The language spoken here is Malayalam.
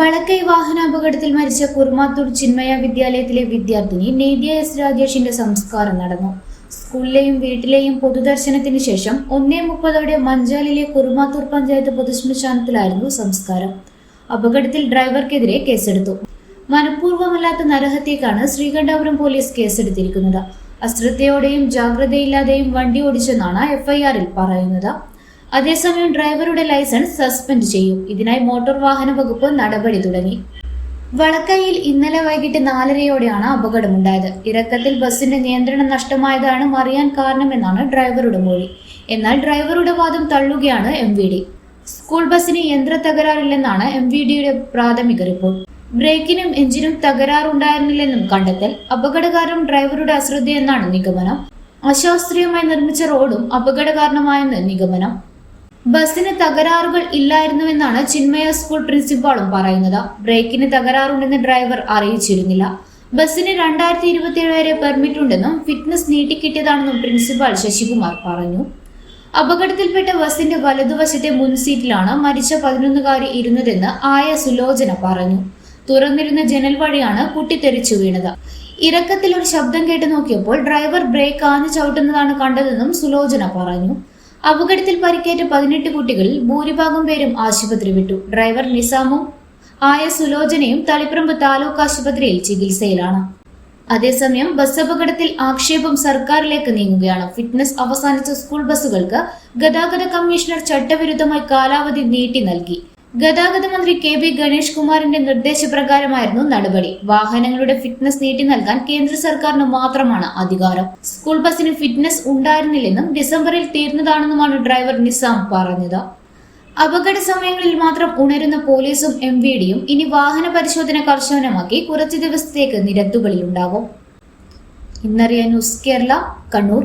വളക്കൈ വാഹനാപകടത്തിൽ മരിച്ച കുർമാത്തൂർ ചിന്മയ വിദ്യാലയത്തിലെ വിദ്യാർത്ഥിനി നേദ്യ എസ് രാജേഷിന്റെ സംസ്കാരം നടന്നു. സ്കൂളിലെയും വീട്ടിലെയും പൊതുദർശനത്തിന് ശേഷം ഒന്നേ മുപ്പതോടെ മഞ്ചാലിലെ കുറുമാത്തൂർ പഞ്ചായത്ത് പൊതുശ്മശാനത്തിലായിരുന്നു സംസ്കാരം. അപകടത്തിൽ ഡ്രൈവർക്കെതിരെ കേസെടുത്തു. മനഃപൂർവമല്ലാത്ത നരഹത്യക്കാണ് ശ്രീകണ്ഠാപുരം പോലീസ് കേസെടുത്തിരിക്കുന്നത്. അശ്രദ്ധയോടെയും ജാഗ്രതയില്ലാതെയും വണ്ടി ഓടിച്ചെന്നാണ് എഫ്ഐആറിൽ പറയുന്നത്. അതേസമയം ഡ്രൈവറുടെ ലൈസൻസ് സസ്പെൻഡ് ചെയ്യും. ഇതിനായി മോട്ടോർ വാഹന വകുപ്പ് നടപടി തുടങ്ങി. വളക്കയിൽ ഇന്നലെ വൈകിട്ട് നാലരയോടെയാണ് അപകടമുണ്ടായത്. ഇറക്കത്തിൽ ബസിന്റെ നിയന്ത്രണം നഷ്ടമായതാണ് മറിയാൻ കാരണമെന്നാണ് ഡ്രൈവറുടെ മൊഴി. എന്നാൽ ഡ്രൈവറുടെ വാദം തള്ളുകയാണ് എം വി ഡി. സ്കൂൾ ബസിന് യന്ത്ര തകരാറില്ലെന്നാണ് എം വി ഡിയുടെ പ്രാഥമിക റിപ്പോർട്ട്. ബ്രേക്കിനും എഞ്ചിനും തകരാറുണ്ടായിരുന്നില്ലെന്നും കണ്ടെത്തൽ അപകടകാരണം ഡ്രൈവറുടെ അശ്രദ്ധയെന്നാണ് നിഗമനം. അശാസ്ത്രീയമായി നിർമ്മിച്ച റോഡും അപകട കാരണമായെന്ന് നിഗമനം. ബസ്സിന് തകരാറുകൾ ഇല്ലായിരുന്നുവെന്നാണ് ചിന്മയ സ്കൂൾ പ്രിൻസിപ്പാളും പറയുന്നത്. ബ്രേക്കിന് തകരാറുണ്ടെന്ന് ഡ്രൈവർ അറിയിച്ചിരുന്നില്ല. ബസ്സിന് രണ്ടായിരത്തി ഇരുപത്തിയേഴ് വരെ പെർമിറ്റ് ഉണ്ടെന്നും ഫിറ്റ്നസ് നീട്ടിക്കിട്ടിയതാണെന്നും പ്രിൻസിപ്പാൾ ശശികുമാർ പറഞ്ഞു. അപകടത്തിൽപ്പെട്ട ബസിന്റെ വലതുവശത്തെ മുൻ സീറ്റിലാണ് മരിച്ച പതിനൊന്നുകാരി ഇരുന്നതെന്ന് ആയ സുലോചന പറഞ്ഞു. തുറന്നിരുന്ന ജനൽ വഴിയാണ് കുട്ടി തെറിച്ചു വീണത്. ഇറക്കത്തിൽ ഒരു ശബ്ദം കേട്ട് നോക്കിയപ്പോൾ ഡ്രൈവർ ബ്രേക്ക് ആഞ്ഞു ചവിട്ടുന്നതാണ് കണ്ടതെന്നും സുലോചന പറഞ്ഞു. അപകടത്തിൽ പരിക്കേറ്റ പതിനെട്ട് കുട്ടികളിൽ ഭൂരിഭാഗം പേരും ആശുപത്രി വിട്ടു. ഡ്രൈവർ നിസാമും ആയ സുലോചനയും തളിപ്പറമ്പ് താലൂക്ക് ആശുപത്രിയിൽ ചികിത്സയിലാണ്. അതേസമയം ബസ് അപകടത്തിൽ ആക്ഷേപം സർക്കാരിലേക്ക് നീങ്ങുകയാണ്. ഫിറ്റ്നസ് അവസാനിച്ച സ്കൂൾ ബസ്സുകൾക്ക് ഗതാഗത കമ്മീഷണർ ചട്ടവിരുദ്ധമായി കാലാവധി നീട്ടി നൽകി. ഗതാഗത മന്ത്രി കെ ബി ഗണേഷ് കുമാറിന്റെ നിർദ്ദേശപ്രകാരമായിരുന്നു നടപടി. വാഹനങ്ങളുടെ ഫിറ്റ്നസ് നീട്ടി നൽകാൻ കേന്ദ്ര സർക്കാരിന് മാത്രമാണ് അധികാരം. സ്കൂൾ ബസിന് ഫിറ്റ്നസ് ഉണ്ടായിരുന്നില്ലെന്നും ഡിസംബറിൽ തീർന്നതാണെന്നുമാണ് ഡ്രൈവർ നിസാം പറഞ്ഞത്. അപകട സമയങ്ങളിൽ മാത്രം ഉണരുന്ന പോലീസും എം വി ഡിയും ഇനി വാഹന പരിശോധന കർശനമാക്കി കുറച്ചു ദിവസത്തേക്ക് നിരത്തുകളിലുണ്ടാകും. ഇന്നറിയ ന്യൂസ് കേരള കണ്ണൂർ.